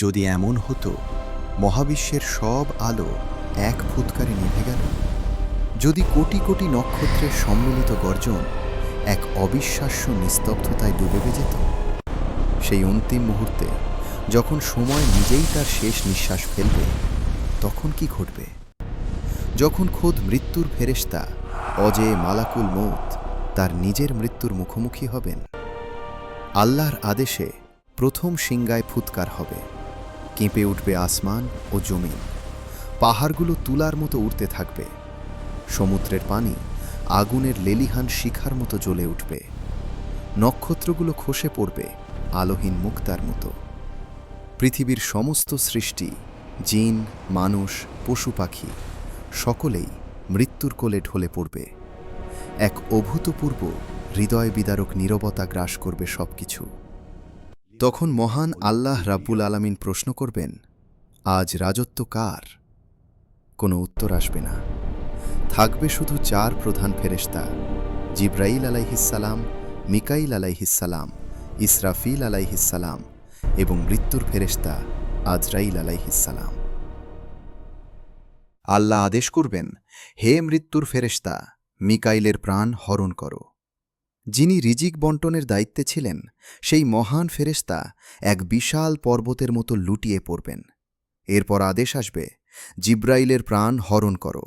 যদি এমন হতো, মহাবিশ্বের সব আলো এক ফুৎকারে নিভে গেল। যদি কোটি কোটি নক্ষত্রের সম্মিলিত গর্জন এক অবিশ্বাস্য নিস্তব্ধতায় ডুবে যেত, সেই অন্তিম মুহূর্তে যখন সময় নিজেই তার শেষ নিঃশ্বাস ফেলবে, তখন কি ঘটবে? যখন খোদ মৃত্যুর ফেরেশতা অজে মালাকুল মৌত তার নিজের মৃত্যুর মুখোমুখি হবেন, আল্লাহর আদেশে প্রথম সিংগায় ফুৎকার হবে। কেঁপে উঠবে আসমান ও জমিন। পাহাড়গুলো তুলার মতো উঠতে থাকবে। সমুদ্রের পানি আগুনের লেলিহান শিখার মতো জ্বলে উঠবে। নক্ষত্রগুলো খসে পড়বে আলোহীন মুক্তার মতো। পৃথিবীর সমস্ত সৃষ্টি, জিন, মানুষ, পশু পাখি, সকলেই মৃত্যুর কোলে ঢলে পড়বে। এক অভূতপূর্ব হৃদয় বিদারক নীরবতা গ্রাস করবে সবকিছু। তখন মহান আল্লাহ রাব্বুল আলামিন প্রশ্ন করবেন, আজ রাজত্ব কার? কোনো উত্তর আসবে না। থাকবে শুধু চার প্রধান ফেরেশতা, জিব্রাইল আলাইহিসালাম মিকাইল আলাইহিসালাম ইসরাফিল আলাইহিসালাম এবং মৃত্যুর ফেরেশতা আজরাইল আলাইহিসালাম আল্লাহ আদেশ করবেন, হে মৃত্যুর ফেরেশতা, মিকাইলের প্রাণ হরণ করো। যিনি রিজিক বন্টনের দায়িত্বে ছিলেন, সেই মহান ফেরেশতা এক বিশাল পর্বতের মতো লুটিয়ে পড়বেন। এরপর আদেশ আসবে, জিব্রাইলের প্রাণ হরণ করো।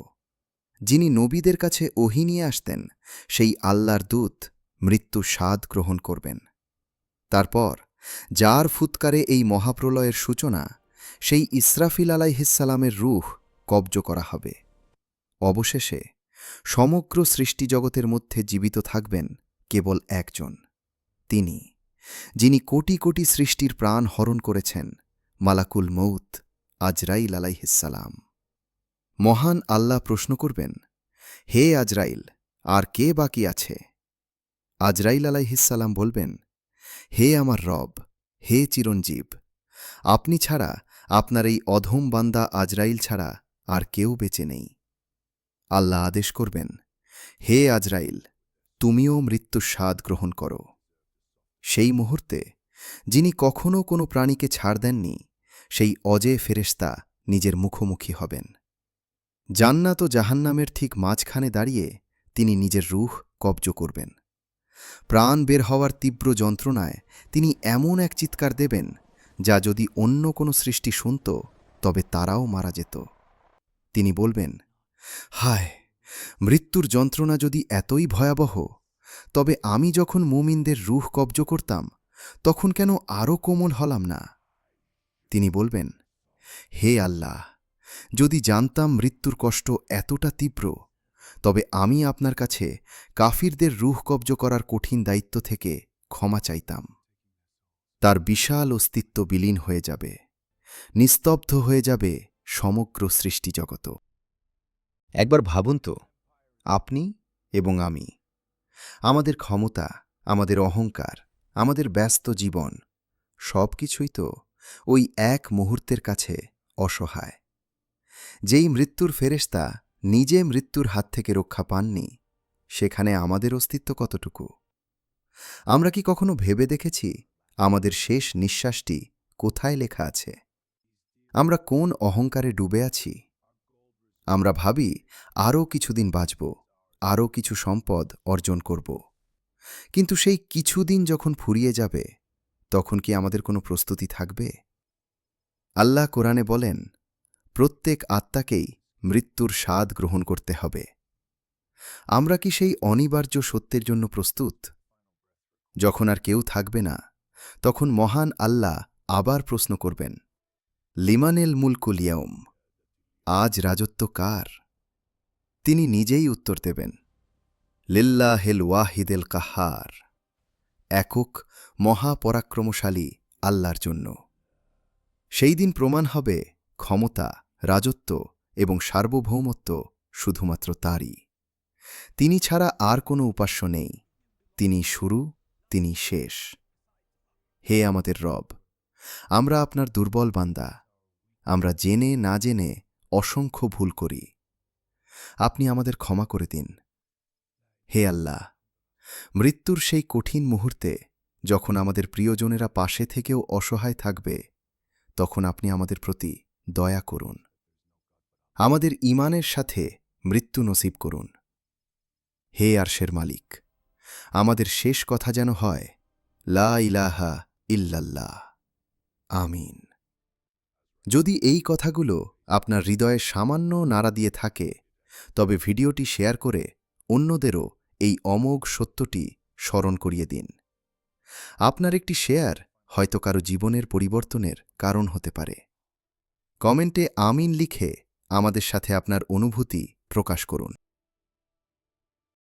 যিনি নবীদের কাছে ওহি নিয়ে আসতেন, সেই আল্লাহর দূত মৃত্যু স্বাদ গ্রহণ করবেন। তারপর, যার ফুৎকারে এই মহাপ্রলয়ের সূচনা, সেই ইসরাফিল আলাইহিসালামের রুহ কব্জ করা হবে। অবশেষে, সমগ্র সৃষ্টিজগতের মধ্যে জীবিত থাকবেন কেবল একজন, তিনি, যিনি কোটি কোটি সৃষ্টির প্রাণ হরণ করেছেন, মালাকুল মৌত আজরাইল আলাইহিসালাম মহান আল্লাহ প্রশ্ন করবেন, হে আজরাইল, আর কে বাকি আছে? আজরাইল আলাইহিসাল্লাম বলবেন, হে আমার রব, হে চিরঞ্জীব, আপনি ছাড়া, আপনার এই অধম বান্দা আজরাইল ছাড়া আর কেউ বেঁচে নেই। আল্লাহ আদেশ করবেন, হে আজরাইল তুমিও মৃত্যুর স্বাদ গ্রহণ করো। সেই মুহূর্তে, যিনি কখনও কোনো প্রাণীকে ছাড় দেননি, সেই অজে ফেরেশতা নিজের মুখোমুখি হবেন। জান্নাত ও জাহান্নামের ঠিক মাঝখানে দাঁড়িয়ে তিনি নিজের রুহ কব্জ করবেন। প্রাণ বের হওয়ার তীব্র যন্ত্রণায় তিনি এমন এক চিৎকার দেবেন, যা যদি অন্য কোনো সৃষ্টি শুনত, তবে তারাও মারা যেত। তিনি বলবেন, হায় মৃত্যুর যন্ত্রণা যদি এতই ভয়াবহ, তবে আমি যখন মুমিনদের রুহ কব্জ করতাম, তখন কেন আরও কোমল হলাম না? তিনি বলবেন, হে আল্লাহ, যদি জানতাম মৃত্যুর কষ্ট এতটা তীব্র, তবে আমি আপনার কাছে কাফিরদের রুহ কব্জ করার কঠিন দায়িত্ব থেকে ক্ষমা চাইতাম। তার বিশাল অস্তিত্ব বিলীন হয়ে যাবে, নিস্তব্ধ হয়ে যাবে সমগ্র সৃষ্টিজগত। একবার ভাবুন তো আপনি এবং আমি। আমাদের ক্ষমতা, আমাদের অহংকার, আমাদের ব্যস্ত জীবন সব কিছুই তো ওই এক মুহূর্তের কাছে অসহায়। যেই মৃত্যুর ফেরেস্তা নিজে মৃত্যুর হাত থেকে রক্ষা পাননি, সেখানে আমাদের অস্তিত্ব কতটুকু? আমরা কি কখনো ভেবে দেখেছি আমাদের শেষ নিঃশ্বাসটি কোথায় লেখা আছে? আমরা কোন অহংকারে ডুবে আছি? আমরা ভাবি, আরও কিছুদিন বাঁচব, আরও কিছু সম্পদ অর্জন করব। কিন্তু সেই কিছুদিন যখন ফুরিয়ে যাবে, তখন কি আমাদের কোনো প্রস্তুতি থাকবে? আল্লাহ কোরআনে বলেন, প্রত্যেক আত্মাকেই মৃত্যুর স্বাদ গ্রহণ করতে হবে। আমরা কি সেই অনিবার্য সত্যের জন্য প্রস্তুত? যখন আর কেউ থাকবে না, তখন মহান আল্লাহ আবার প্রশ্ন করবেন, লিমানেল মুলকুলিয়ম আজ রাজত্ব কার? তিনি নিজেই উত্তর দেবেন। লিল্লা হেল ওয়াহিদেল কাহার। একক, মহাপরাক্রমশালী আল্লাহর জন্য। সেই দিন প্রমাণ হবে ক্ষমতা, রাজত্ব এবং সার্বভৌমত্ব শুধুমাত্র তারই। তিনি ছাড়া আর কোনো উপাস্য নেই। তিনি শুরু, তিনি শেষ। হে আমাদের রব, আমরা আপনার দুর্বল বান্দা। আমরা জেনে না জেনে অসংখ্য ভুল করি। আপনি আমাদের ক্ষমা করে দিন। হে আল্লাহ, মৃত্যুর সেই কঠিন মুহূর্তে যখন আমাদের প্রিয়জনেরা পাশে থেকেও অসহায় থাকবে, তখন আপনি আমাদের প্রতি দয়া করুন। আমাদের ইমানের সাথে মৃত্যু নসিব করুন। হে আরশের মালিক, আমাদের শেষ কথা যেন হয়, লা ইলাহা ইল্লাল্লাহ। আমিন। যদি এই কথাগুলো আপনার হৃদয়ে সামান্য নাড়া দিয়ে থাকে, তবে ভিডিওটি শেয়ার করে অন্যদেরও এই অমোঘ সত্যটি স্মরণ করিয়ে দিন। আপনার একটি শেয়ার হয়তো কারও জীবনের পরিবর্তনের কারণ হতে পারে। কমেন্টে আমিন লিখে আমাদের সাথে আপনার অনুভূতি প্রকাশ করুন।